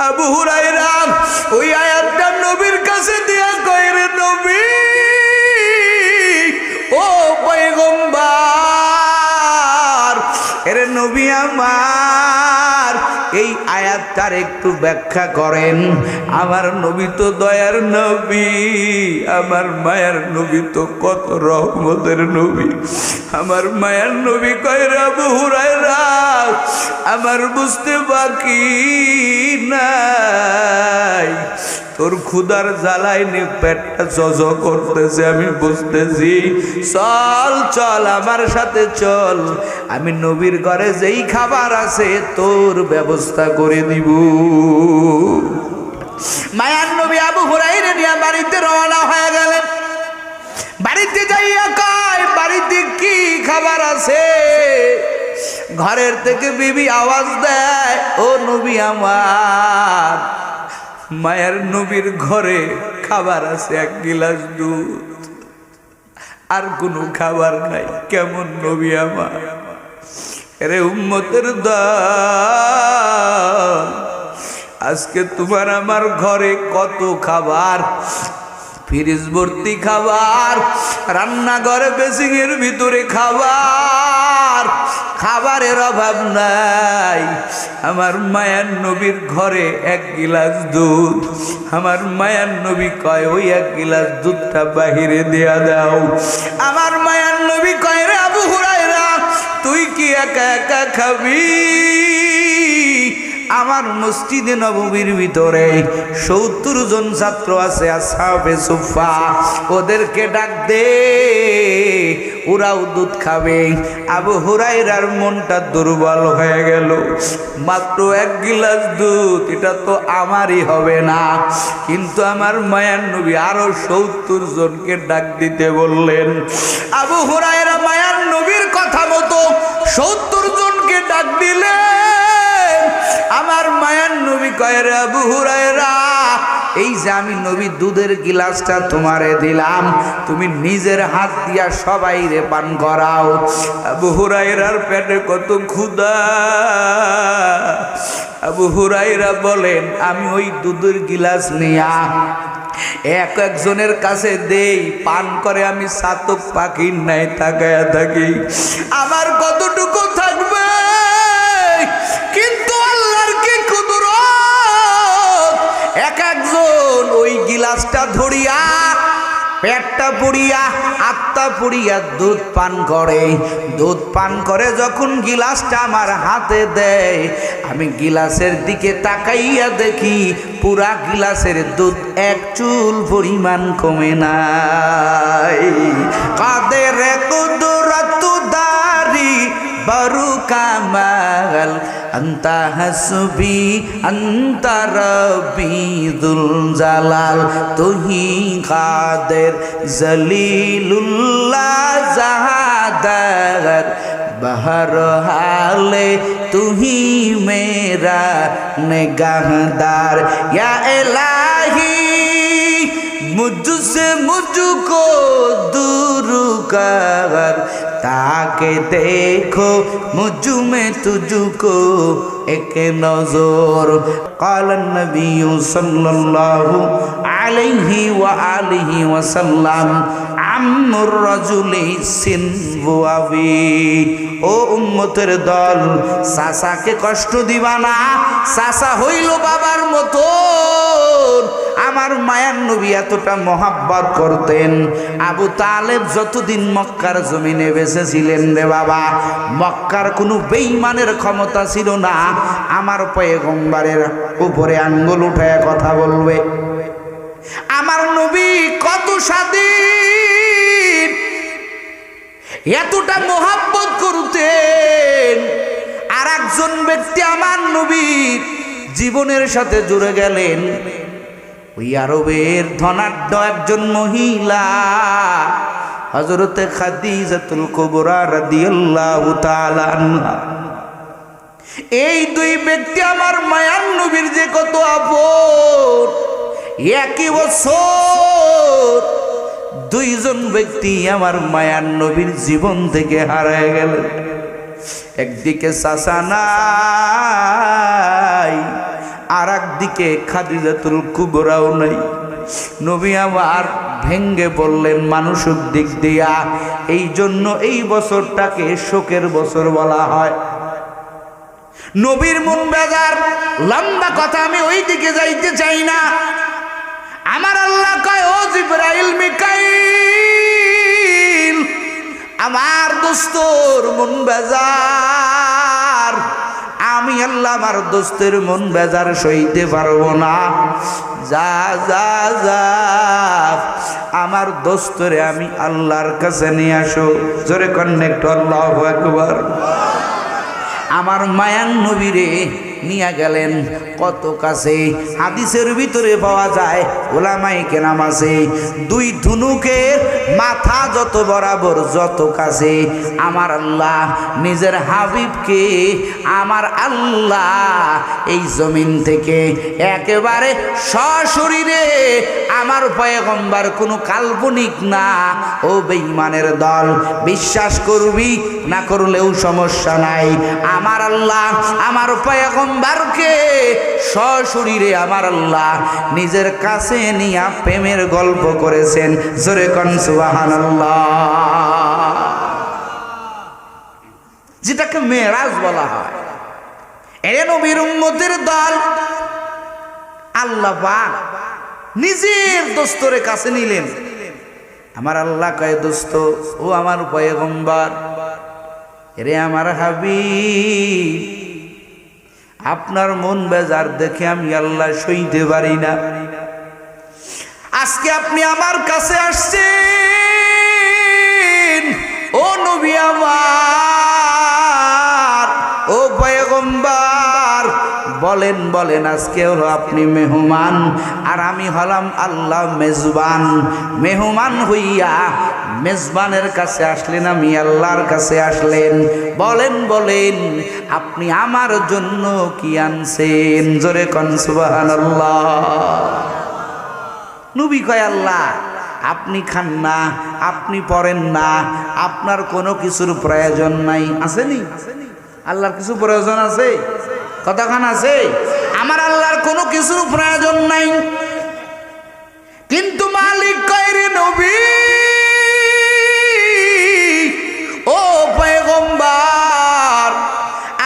আবু হুরাইরা ওই আয়াতটার একটু ব্যাখ্যা করেন। আমার নবী তো দয়ার নবী, আমার মায়ের নবী তো কত রহমতের নবী। আমার মায়ের নবী কয় রাবু রাজ আমার বুঝতে বাকি নাই। তোর ক্ষুদার জ্বালাই নি পেটটা জজ করতেছে, আমি বুঝতেছি। চল চল, আমার সাথে চল। আমি নবীর ঘরে যেই খাবার আছে, তোর ব্যবস্থা করে দিব। মায়ার নবী আবু হুরাইরে নিয়ে বাড়িতে রওনা হয়ে গেলেন। বাড়িতে যাইয়া কয়, বাড়িতে কি খাবার আছে? ঘরের থেকে বিবি আওয়াজ দেয়, ও নবী আমার। মায়ের নবীর ঘরে খাবার আছে, এক গিলাস দুধ। আর কোনো খাবার নাই, কেমন নবী আমার? রে উম্মতের আজকে তোমার আমার ঘরে কত খাবার? ফ্রিজ ভর্তি খাবার, রান্নাঘরে বেসিং এর ভিতরে খাবার। খাবারের অভাব নাই। আমার মায়ার নবীর ঘরে এক গিলাস দুধ। আমার মায়ার নবী কয়, ওই এক গিলাস দুধটা বাহিরে দেয়া দাও। আমার মায়ার নবী কয়, রে আবু হুরাইরা তুই কি একা একা খাবি? আমার মসজিদে নবমীর ভিতরে সত্তর জন ছাত্র আছে আসাবে সুফা ওদেরকে ডাক দে, ওরাও দুধ খাবে। আবু হুরাইরার মনটা দুর্বল হয়ে গেল। মাত্র এক গিলাস দুধ, এটা তো আমারই হবে না। কিন্তু আমার মায়ার নবী আরও সত্তর জনকে ডাক দিতে বললেন, আবু হুরাইরা মায়ার নবীর কথা মতো সত্তর জনকে ডাক দিলেন আমার মায়ার নবী কয়ের আবু হুরায়রা, এই যে আমি নবী দুধের গিলাসটা তোমারে দিলাম, তুমি নিজের হাত দিয়া সবাই রে পান করাও। আবু হুরায়রার পেটে কত ক্ষুদা আবু হুরাইরা বলেন, আমি ওই দুধের গিলাস নিয়া এক একজনের কাছে দেই, পান করে আমি সাতক পাখির নাই তাকায়া থাকি। আমার কতটুকু গিলাসটা ধরিয়া, পেটটা পুড়িয়া, আত্মা পুড়িয়া দুধ পান করে। দুধ পান করে যখন গিলাসটা আমার হাতে দেয়, আমি গিলাসের দিকে তাকাইয়া দেখি, পুরা গিলাসের দুধ এক চুল পরিমাণ কমে নাই। কাদের দারি अकबरु मगल अंत हसुबी अंता रबी दुल जलाल तू ही जलीलुल्ला जलीलुल्लाह जहादर बहर हाले तुही मेरा निगाहदार या इलाही मुझसे मुझको दूर कर তাকে দেখো, মুজুমে তুজুকো, একে নজর। কালান নবী সাল্লাল্লাহু আলাইহি ওয়া আলিহি ওয়া সাল্লাম আমুর রাজুলি সিনবুয়াবি ও উম্মতের দল সাসাকে কষ্ট দিবা না সাসা হইল বাবার মতো আমার মায়ার নবী এতটা মহাব্বত করতেন। আবু তালেব যতদিন মক্কার জমিনে বেঁচেছিলেন রে বাবা, মক্কার কোনো বেইমানের ক্ষমতা ছিল না। আমার পয়গম্বারের উপরে আঙ্গুল উঠায় কথা বলবে, আমার নবী কত স্বাধীন, এতটা মোহাব্বত করতেন। আর একজন ব্যক্তি আমার নবীর জীবনের সাথে জুড়ে গেলেন। ওই আরবের ধনাঢ্য একজন মহিলা হজরতে খাদিজাতুল কুবরা রাদিয়াল্লাহু তাআলা আনহা। এই দুই ব্যক্তি আমার মায়ার নবীর যে কত আপন, একই বছর দুইজন ব্যক্তি আমার মায়ার নবীর জীবন থেকে হারায় গেল একদিকে নাই আর একদিকে খাদিজাতুল কুবরাও নাই। নবী আমার ভেঙ্গে বললেন মানসিক দিক দিয়া এই জন্য এই বছরটাকে শোকের বছর বলা হয়। নবীর মন বেজার, লম্বা কথা, আমি ওই দিকে যাইতে চাই না। আমার আল্লাহ কয়, ও জিব্রাইল, মিকাইল, আমার দোস্তর মন বেজার। আমি আল্লাহ আমার দোস্তের মন বেজার সইতে পারব না। যা যা যা, আমার দোস্তরে আমি আল্লাহর কাছে নিয়ে আসো। জোরে কন্নেক্ট আল্লাহ একবার আমার মায়ান নবীরে নিয়ে গেলেন। কত কাছে? হাদিসের ভিতরে পাওয়া যায়, ওলামাই কেনাম আছে। দুই ধুনুকের মাথা যত বরাবর যত কাছে। আমার আল্লাহ নিজের হাবিবকে, আমার আল্লাহ এই জমিন থেকে একেবারে সশরীরে আমার পয়গম্বার কোনো কাল্পনিক না। ও বেঈমানের দল, বিশ্বাস করবি না করলেও সমস্যা নাই। আমার আল্লাহ, আমার পয়গম্বারকে সশরীরে আমার আল্লাহ নিজের কাছে নিয়ে প্রেমের গল্প করেছেন। জোরে কন সুবহানাল্লাহ। যেটাকে মেরাজ বলা হয়। এ নবীর উম্মতের দল আল্লাহ পাক নিজের দোস্তরে কাছে নিলেন। আমার আল্লাহ কয়, দোস্ত, ও আমার পয়গম্বর, এরে আমার হাবি আপনার মন বেজার দেখে আমি আল্লাহ সইতে পারি না। আজকে আপনি আমার কাছে আসছেন। ও নবী আমার। বলেন বলেন আজকে হলো আপনি মেহমান। আর আমি হলাম আল্লাহ মেজবান। মেহমান হইয়া মেজবানের কাছে আসলেন, আমি আল্লাহর কাছে আসলেন। বলেন বলেন, আপনি আমার জন্য কি আনছেন? জোরে কনসুবাহান নবী কয়, আল্লাহ, আপনি খান না, আপনি পড়েন না, আপনার কোনো কিছুর প্রয়োজন নাই। আসেনি আল্লাহর কিছু প্রয়োজন আছে? কতক্ষণ আছে? আমার আল্লাহর কোনো কিছুর প্রয়োজন নাই। কিন্তু মালিক কয়রে নবী? ও পয়গম্বর,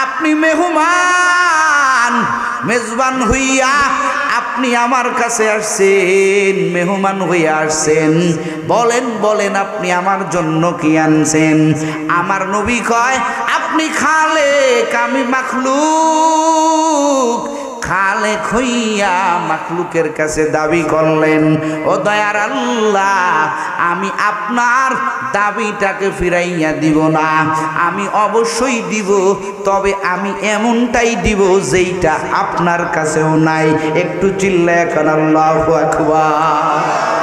আপনি মেহমান, মেজবান হইয়া আপনি আমার কাছে আসছেন, মেহমান হইয়া আসছেন। বলেন বলেন, আপনি আমার জন্য কি আনছেন? আমার নবী কয় আপনি খালে আমি মাখলুক। খালে খইয়া মাখলুকের কাছে দাবি করলেন, ও দয়ার আল্লাহ, আমি আপনার দাবিটাকে ফিরাইয়া দিব না। আমি অবশ্যই দিব, তবে আমি এমনটাই দিব যেইটা আপনার কাছেও নাই। একটু চিল্লা এখন আল্লাহ আল্লাহর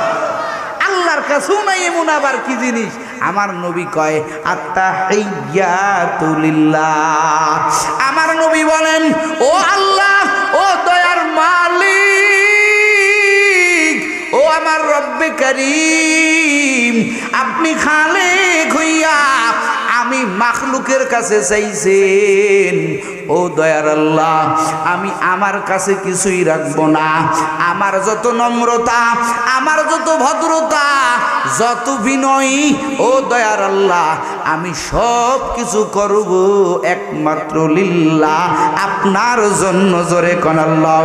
কাছেও নাই এমন আবার কি জিনিস? আমার নবী কয় আত্মা আমার নবী বলেন, ও আল্লাহ, ও দয়ার মালিক, ও আমার রব্বে করিম, আপনি খালে হইয়া আমি মাখলুকের কাছে চাইছেন। ও দয়ার আল্লাহ, আমি আমার কাছে কিছুই রাখব না। আমার যত নম্রতা, আমার যত ভদ্রতা, যত বিনয়ী, ও দয়ার আল্লাহ, আমি সব কিছু করব একমাত্র লিল্লা, আপনার জন্য জোরে কন আল্লাহ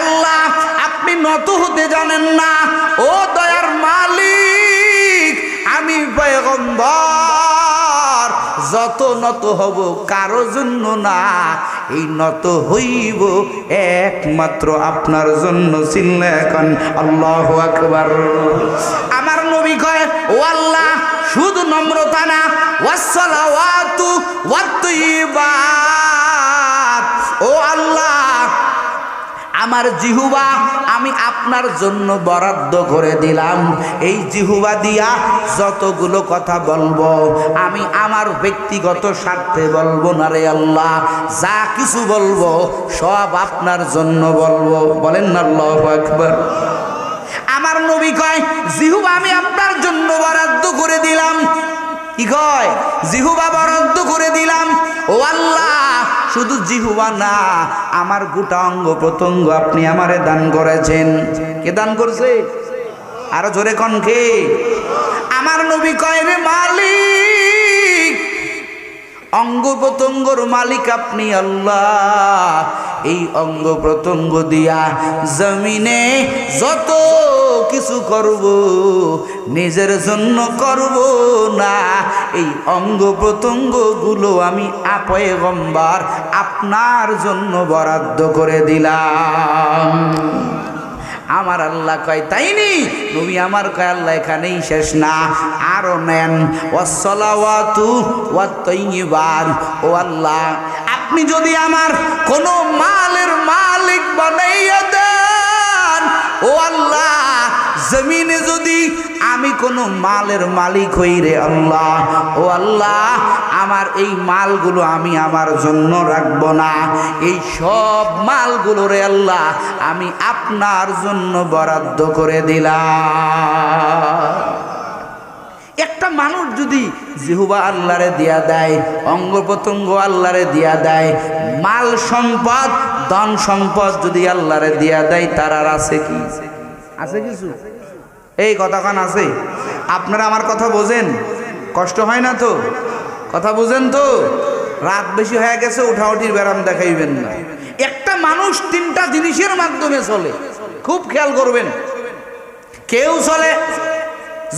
আল্লাহ, আপনি নত হতে জানেন না, ও দয়ার মালিক, আমি পয়গম্বর। যত নত হব কারও জন্য না, এই নত হইব একমাত্র আপনার জন্য চিনলে এখন। আল্লাহ আকবার। আমার নবী কয়, ও আল্লাহ শুধু নম্রতা না ওয়াসালাওয়াতু ওয়াত্তাইবাত ও আমার জিহুবা, আমি আপনার জন্য বরাদ্দ করে দিলাম। এই জিহুবা দিয়া যতগুলো কথা বলব, আমি আমার ব্যক্তিগত স্বার্থে বলব না রে আল্লাহ। যা কিছু বলব, সব আপনার জন্য বলব। বলেন না আল্লাহ একবার আমার নবী কয়, জিহুবা, আমি আপনার জন্য বরাদ্দ করে দিলাম। কি কয়? জিহুবা, বরাদ্দ করে দিলাম। ও আল্লাহ শুধু জিহুয়া না, আমার গোটা অঙ্গ প্রত্যঙ্গ আপনি আমারে দান করেছেন। কে দান করছে? আরও জোরে কন কে? আমার নবী কয় রে মালিক। অঙ্গ প্রত্যঙ্গর মালিক আপনি আল্লাহ। এই অঙ্গ প্রত্যঙ্গ দিয়া জমিনে যত কিছু করব, নিজের জন্য করব না, এই অঙ্গ প্রত্যঙ্গগুলো আমি আপয়ে গম্বার আপনার জন্য বরাদ্দ করে দিলাম। আমার আল্লাহ কয় তাইনি নবী আমার কয়, আল্লাহ এখানেই শেষ না। আরও নেন, ওয়াসসালাওয়াতু ওয়াত-তাইয়্যিবাত ও আল্লাহ, আপনি যদি আমার কোনো জমিনে যদি আমি কোনো মালের মালিক হই রে আল্লাহ, ও আল্লাহ, আমার এই মালগুলো আমি আমার জন্য রাখব না। এই সব মালগুলো রে আল্লাহ, আমি আপনার জন্য বরাদ্দ করে দিলাম। একটা মানুষ যদি জিহুবা আল্লাহরে দিয়া দেয় অঙ্গ প্রত্যঙ্গ আল্লাহরে দিয়া দেয়, মাল সম্পদ, ধন সম্পদ যদি আল্লাহরে দিয়া দেয়, তার আর আছে কি? আছে কিছু? এই কথাখান আছে আপনারা আমার কথা বোঝেন? কষ্ট হয় না তো? কথা বুঝেন তো? রাত বেশি হয়ে গেছে উঠাউঠির ব্যারাম দেখাইবেন না। একটা মানুষ তিনটা জিনিসের মাধ্যমে চলে, খুব খেয়াল করবেন। কেউ চলে,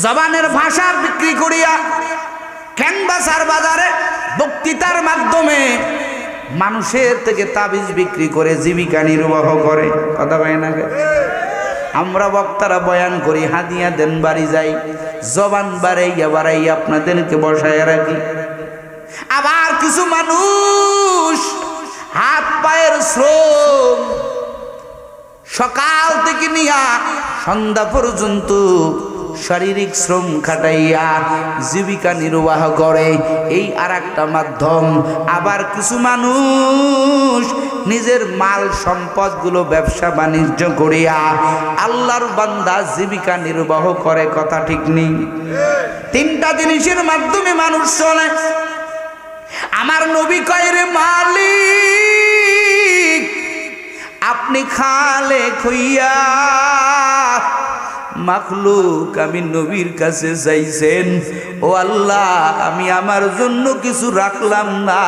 জবানের ভাষা বিক্রি করিয়া ক্যানভাসার বাজারে বক্তৃতার মাধ্যমে মানুষের থেকে তাবিজ বিক্রি করে জীবিকা নির্বাহ করে। কথা কয় না? আমরা বক্তারা বয়ান করি, হাদিয়া দেন, বাড়ি যাই। জবান বাড়াইয়া বাড়াইয়া আপনাদেরকে বসায় রাখি। আবার কিছু মানুষ হাত পায়ের শ্রম সকাল থেকে নিয়া সন্ধ্যা পর্যন্ত শারীরিক শ্রম খাটাইয়া জীবিকা নির্বাহ করে। এই আর একটা মাধ্যম। আবার কিছু মানুষ নিজের মাল সম্পদগুলো ব্যবসা বাণিজ্য করিয়া আল্লাহর বান্দা জীবিকা নির্বাহ করে, কথা ঠিক নেই? তিনটা জিনিসের মাধ্যমে মানুষ চলে। আমার নবী কয়, রে মালিক, আপনি খালে খুইয়া মাখলুক আমি নবীর কাছে ও আল্লাহ, আমি আমার জন্য কিছু রাখলাম না।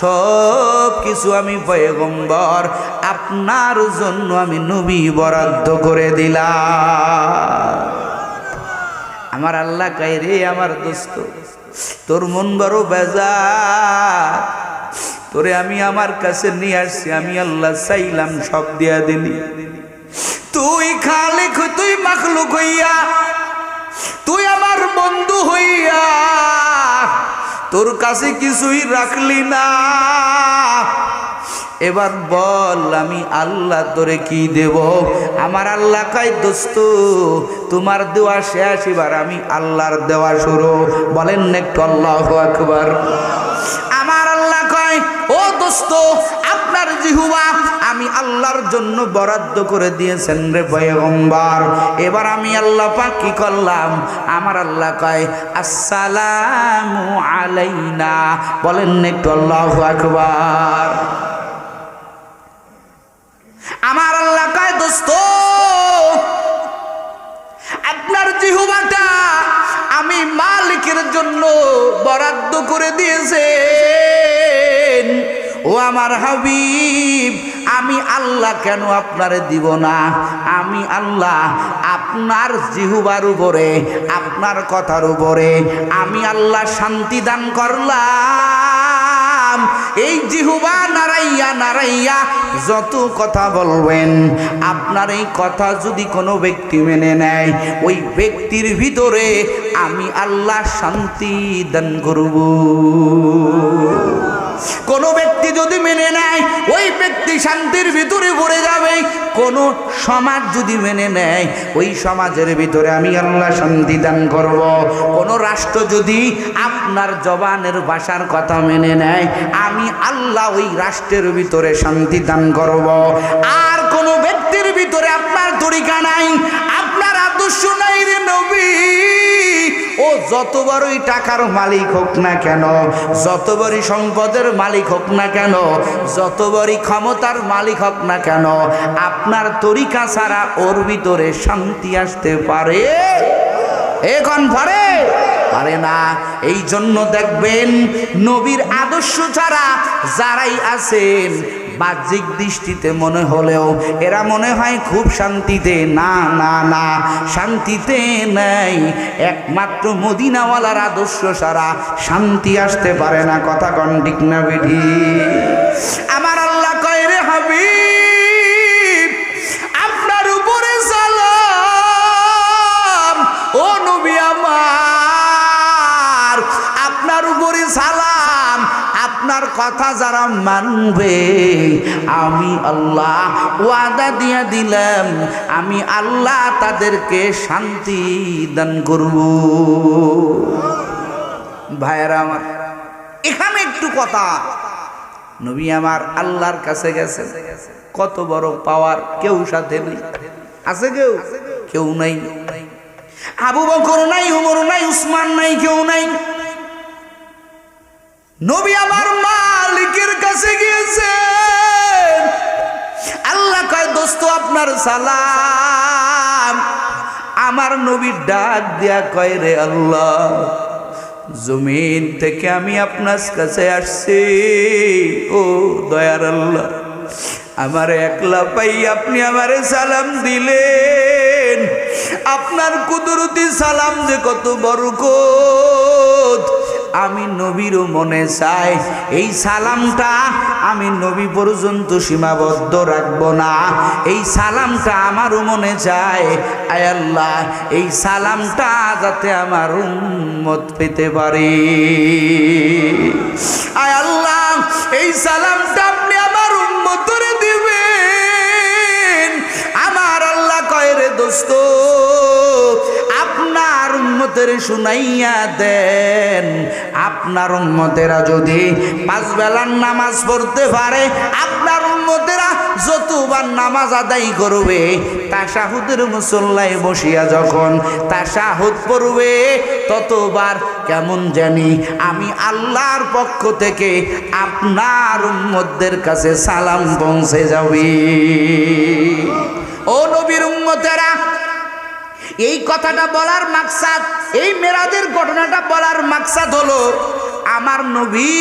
সব কিছু আমি আপনার জন্য আমি নবী বরাদ্দ করে দিলাম। আমার আল্লাহ কাই রে আমার দোস্ত, তোর মন বড় বেজা তোরে আমি আমার কাছে নিয়ে আসছি, আমি আল্লাহ চাইলাম সব দিয়া দিলি। তুই খালে তুই মাখলুক হইয়া, তুই আমার বন্ধু হইয়া, তোর কাছে কিছুই রাখলি না। এবার বল, আমি আল্লাহ তোরে কি দেব? আমার আল্লাহ কাই দোস্ত? তোমার দেওয়া শেষ, এবার আমি আল্লাহর দেওয়া শুরু। বলেন একটু আল্লাহ আমার আল্লাহ কয় ও দোস্ত আপনার জিহুবা আমি আল্লাহর জন্য বরাদ্দ করে দিয়েছেন রে পয়গম্বর। এবার আমি আল্লাহ পাক কি করলাম? আমার আল্লাহ কয়, আসসালামু আলাইনা। বলেন একটু আল্লাহ আকবার। আমার আল্লাহ কয়, দোস্ত, আপনার জিহুবাটা আমি মালিকের জন্য বরাদ্দ করে দিয়েছেন ও আমার হাবিব, আমি আল্লাহ কেন আপনারে দিব না? আমি আল্লাহ আপনার জিহুবার উপরে, আপনার কথার উপরে, আমি আল্লাহ শান্তি দান করলাম। এই জিহুবা নারাইয়া নারাইয়া যত কথা বলবেন, আপনার এই কথা যদি কোনো ব্যক্তি মেনে নেয়, ওই ব্যক্তির ভিতরে আমি আল্লাহ শান্তি দান করব। কোনো ব্যক্তি যদি মেনে নেয়, ওই ব্যক্তি শান্তির ভিতরে পড়ে যাবে। কোনো সমাজ যদি মেনে নেয়, ওই সমাজের ভিতরে আমি আল্লাহ শান্তি দান করব। কোনো রাষ্ট্র যদি আপনার জবানের ভাষার কথা মেনে নেয়, আমি আল্লাহ ওই রাষ্ট্রের ভিতরে শান্তি দান করব। আর কোনো ব্যক্তির ভিতরে আপনার তরিকা নাই, আপনার আদর্শ নাই রে নবী। ও যত বড়ই টাকার মালিক হোক না কেন যত বড়ই সম্পদের মালিক হোক না কেন যত বড়ই ক্ষমতার মালিক হোক না কেন, আপনার তরিকা ছাড়া ওর ভিতরে শান্তি আসতে পারে। এখন পারে? পারে না। এই জন্য দেখবেন নবীর আদর্শ ছাড়া যারাই আছেন বাহ্যিক দৃষ্টিতে মনে হলেও এরা মনে হয় খুব শান্তিতে। না না না, শান্তিতে নেই। একমাত্র মদিনাওয়ালার আদর্শ সারা শান্তি আসতে পারে না। কথা কন ঠিক না বিধি আমার কথা যারা মানবে, আমি আল্লাহ ওয়াদা দিয়া দিলাম, আমি আল্লাহ তাদেরকে শান্তি দান করব। ভাইয়েরা আমার, এখানে একটু কথা। নবী আমার আল্লাহর কাছে গেছে কত বড় পাওয়ার, কেউ সাথে নেই। আছে কেউ? কেউ নাই। আবু বকর নাই উমর নাই, উসমান নাই, কেউ নাই। নবী আমার মালিকের দোস্ত আপনার সালাম। আমার নবীর ডাক দিয়া কয় রে আল্লাহ, জমিন থেকে আমি আপনার কাছে আসছি। ও দয়ার আল্লাহ, আমার একলা পাই আপনি আমারে সালাম দিলেন। আপনার কুদরতি সালাম যে কত বরকত। আমি নবীরও মনে চাই, এই সালামটা আমি নবী পর্যন্ত সীমাবদ্ধ রাখব না। এই সালামটা আমারও মনে চায় আয় আল্লাহ, এই সালামটা যাতে আমার উম্মত পেতে পারে। আয় আল্লাহ, এই সালামটা আপনি আমার উম্মতরে দিবেন। আমার আল্লাহ কয় রে দোস্ত উম্মতের শুনাইয়া দেন। আপনার উম্মতেরা যদি পাঁচ বেলার নামাজ পড়তে পারে, আপনার উম্মতেরা যতবার নামাজ আদায় করবে তাসাহুদের মুসল্লায় বসিয়া যখন তাসাহুদ পড়বে, ততবার কেমন জানি আমি আল্লাহর পক্ষ থেকে আপনার উম্মতদের কাছে সালাম পৌঁছে যাবে। ও নবীর উম্মতেরা এই কথাটা বলার মাকসাদ, এই মেরাজের ঘটনাটা বলার মাকসাদ হলো, আমার নবী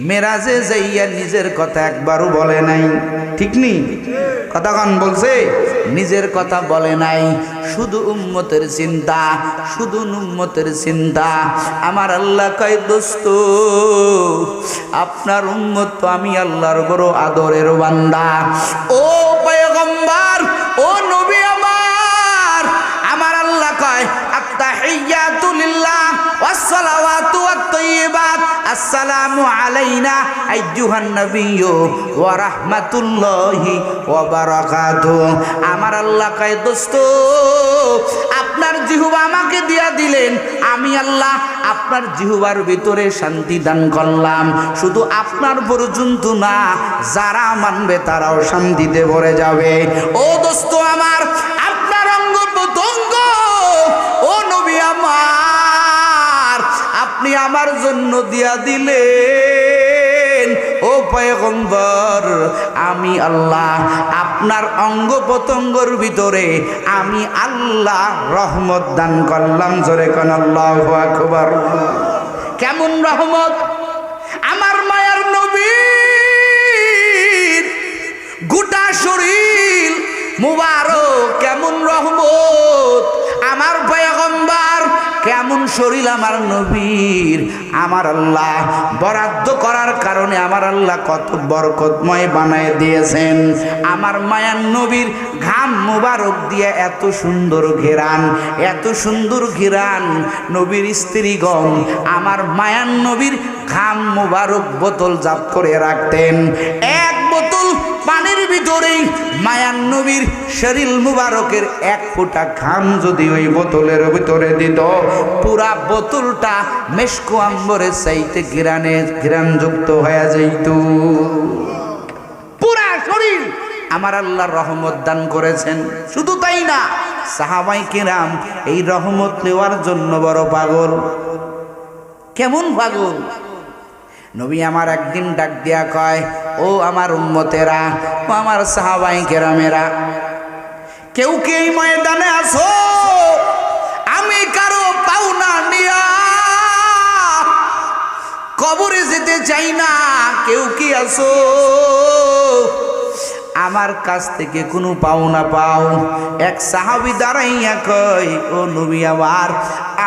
মেরাজে যাইয়া নিজের কথা একবারও বলে নাই। ঠিক নি? কথাক্ষণ বলছে, নিজের কথা বলে নাই। শুধু উম্মতের চিন্তা শুধু উম্মতের চিন্তা আমার আল্লাহ কয়, দোস্ত, আপনার উম্মত তো আমি আল্লাহর বড় আদরের বান্দা। ও পয়গম্বর! আমার আপনার জিহুবা আমাকে দিয়া দিলেন। আমি আল্লাহ আপনার জিহুবার ভিতরে শান্তি দান করলাম। শুধু আপনার পর্যন্ত না, যারা মানবে তারাও শান্তিতে ভরে যাবে। ও দোস্ত আমার, আপনার অঙ্গ আপনি আমার জন্য দিয়া দিলেন। ও পয়গম্বর, আমি আল্লাহ আপনার অঙ্গ প্রত্যঙ্গর ভিতরে আমি আল্লাহ রহমত দান করলাম। জোরে কন আল্লাহ আকবর। কেমন রহমত? আমার মায়ার নবীর গোটা শরীর মুবারক। কেমন রহমত? আমার পয়গম্বর কেমন শরীর আমার নবীর? আমার আল্লাহ বরাদ্দ করার কারণে আমার আল্লাহ কত বরকতময় বানায় দিয়েছেন। আমার মায়ার নবীর ঘাম মুবারক দিয়ে এত সুন্দর ঘেরান, এত সুন্দর ঘেরান নবীর স্ত্রীগণ। আমার মায়ার নবীর ঘাম মুবারক বোতল জাপ করে রাখতেন। এক বোতল পানির ভিতরেই মায়ান নবীর শরীর মুবারকের এক ফোঁটা ঘাম যদি ওই বোতলের ভিতরে দিত। পুরা বোতলটা মেশকো আম্বরের চাইতে ঘিরানে, ঘিরানযুক্ত হয়ে যাইত। পুরা শরীর আমার আল্লাহ রহমত দান করেছেন। শুধু তাই না, সাহাবাই কেরাম এই রহমত নেওয়ার জন্য বড় পাগল। কেমন পাগল? নবী আমার একদিন ডাক দিয়া কয়, ও আমার উম্মতেরা ও আমার সাহাবাই কেরামেরা কেউ কে এই ময়দানে আসো আমি কারও পাওনা নিয়া কবরে যেতে চাই না। কেউ কি আসো আমার কাছ থেকে কোনো পাওনা পাও। এক সাহাবি দাঁড়াইয়া কয়, ও নবী আমার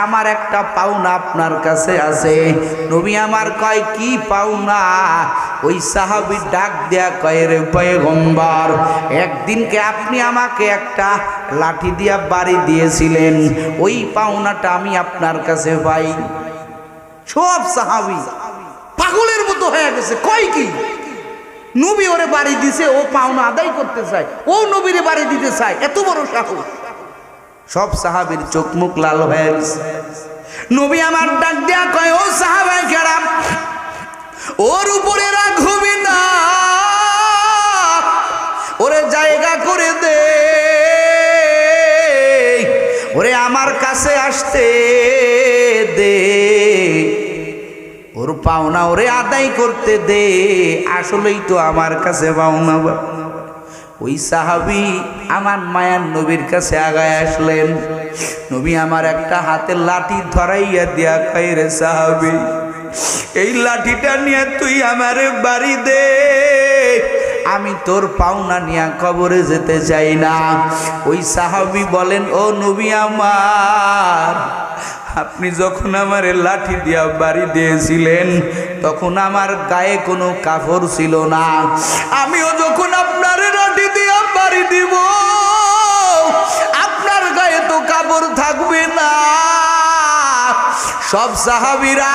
আমার একটা পাওনা আপনার কাছে আছে। নবী আমার কয়, কি পাওনা? ওই সাহাবি ডাক দেয়া কয়, রে পয়গম্বর, একদিনকে আপনি আমাকে একটা লাঠি দিয়া বাড়ি দিয়েছিলেন। ওই পাওনাটা আমি আপনার কাছে পাই। সব সাহাবি পাগলের মতো হয়ে গেছে। কয় কি? নবী ওরে বাড়ি দিছে, ও পাওনা আদায় করতে চায়, ও নবীরে বাড়ি দিতে চায়, এত বড় সাহস। সব সাহাবির চোখ মুখ লাল হয়ে গেছে। নবী আমার ডাক দেয়া কয়, ও সাহাবাই কেরাম, ওর উপরে রাখবি না ওরে জায়গা করে দে, ওরে আমার কাছে আসতে পাওনা ওরে আদায় করতে দে, আসলেই তো আমার কাছে পাওনা ওই সাহাবি আমার মায়ার নবীর কাছে আগায় আসলেন। নবী আমার একটা হাতে লাঠি ধরাইয়া দিয়া খাই রে সাহাবি, এই লাঠিটা নিয়ে তুই আমারে বাড়ি দে। আমি তোর পাওনা নিয়ে কবরে যেতে চাই না। ওই সাহাবি বলেন, ও নবী আমার আপনি যখন আমার লাঠি দিয়া বাড়ি দিয়েছিলেন, তখন আমার গায়ে কোনো কাপড় ছিল না। আমিও যখন আপনার লাঠি দিয়া বাড়ি দিব, আপনার গায়ে তো কাপড় থাকবে না। সব সাহাবিরা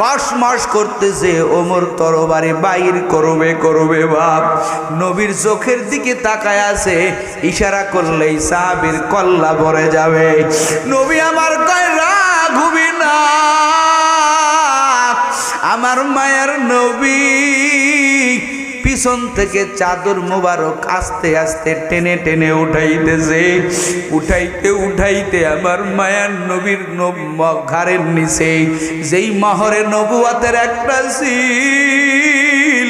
কসমস করতেছে, ওমর তরবারে বাইর করবে করবে বাপ। নবীর চোখের দিকে তাকায় আছে, ইশারা করলেই সাহাবির কল্লা ভরে যাবে। নবী আমার কয় রাঘুবি না। আমার মায়ের নবী পিছন থেকে চাদর মোবারক আস্তে আস্তে টেনে টেনে উঠাইতেছে। উঠাইতে উঠাইতে আমার মায়ার নবীর নব- ঘাড়ের নিচে, যেই মহরে নবুয়াতের একটা সিল,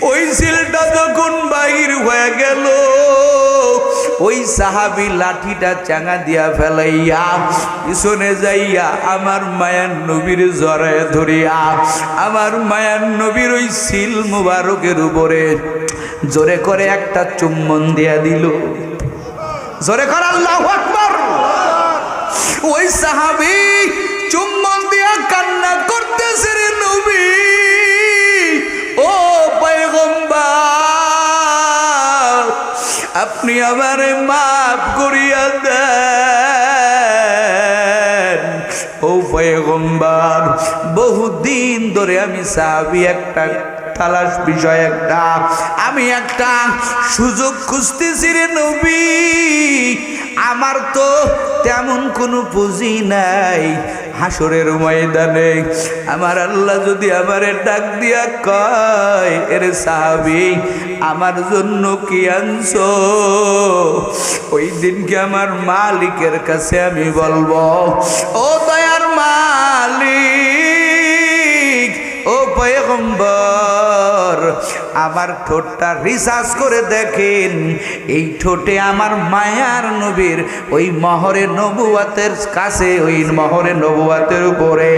ওই সিলটা যখন বাহির হয়ে গেল ওই সাহাবি লাঠিটা চাঙা দিয়া ফেলাইয়া পিছনে যাইয়া আমার মায়ার নবীর জরায় ধরিয়া আমার মায়ার নবীর ওই সিল মুবারকের উপরে জোরে করে একটা চুম্বন দিয়া দিল। জোরে করে আল্লাহ ওই সাহাবি আপনি আমার মাফ করিয়া দেন। ও পয়গম্বর, বহুদিন ধরে আমি সাহাবি একটা তালাশ বিষয় একটা আমি একটা সুযোগ খুঁজতেছি রে নবী। আমার তো তেমন কোনো পুঁজি নাই। হাসরের ময়দানে আমার আল্লাহ যদি আমারে ডাক দিয়া কয়, এরে সাহাবি, আমার জন্য কি আনছো? ওই দিনকে আমার মালিকের কাছে আমি বলব, ও দয়ার মালিক, ও পয়গম্বর আমার ঠোঁটটা রিসার্চ করে দেখেন। এই ঠোঁটে আমার মায়ার নবীর, ওই মহরে নবুয়াতের কাছে, ওই মহরে নবুয়াতের উপরে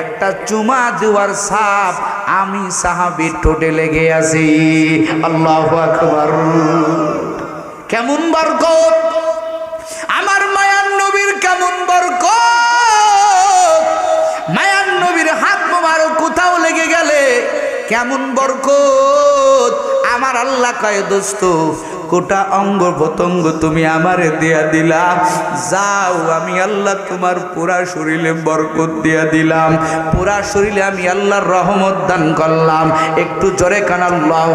একটা চুমা দেওয়ার সাপ আমি সাহাবির ঠোঁটে লেগে আছি। আল্লাহ আকবার। কেমন বরকত? আমার মায়ার নবীর কেমন বরকত? কেমন বরকত? আমার আল্লাহ কয়, দোস্ত কোটা অঙ্গ প্রত্যঙ্গ তুমি আমারে দিয়া দিলা। যাও, আমি আল্লাহ তোমার পুরা শরীরে বরকত দিয়া দিলাম। পুরা শরীরে আমি আল্লাহর রহমত দান করলাম। একটু জোরে কান, আল্লাহ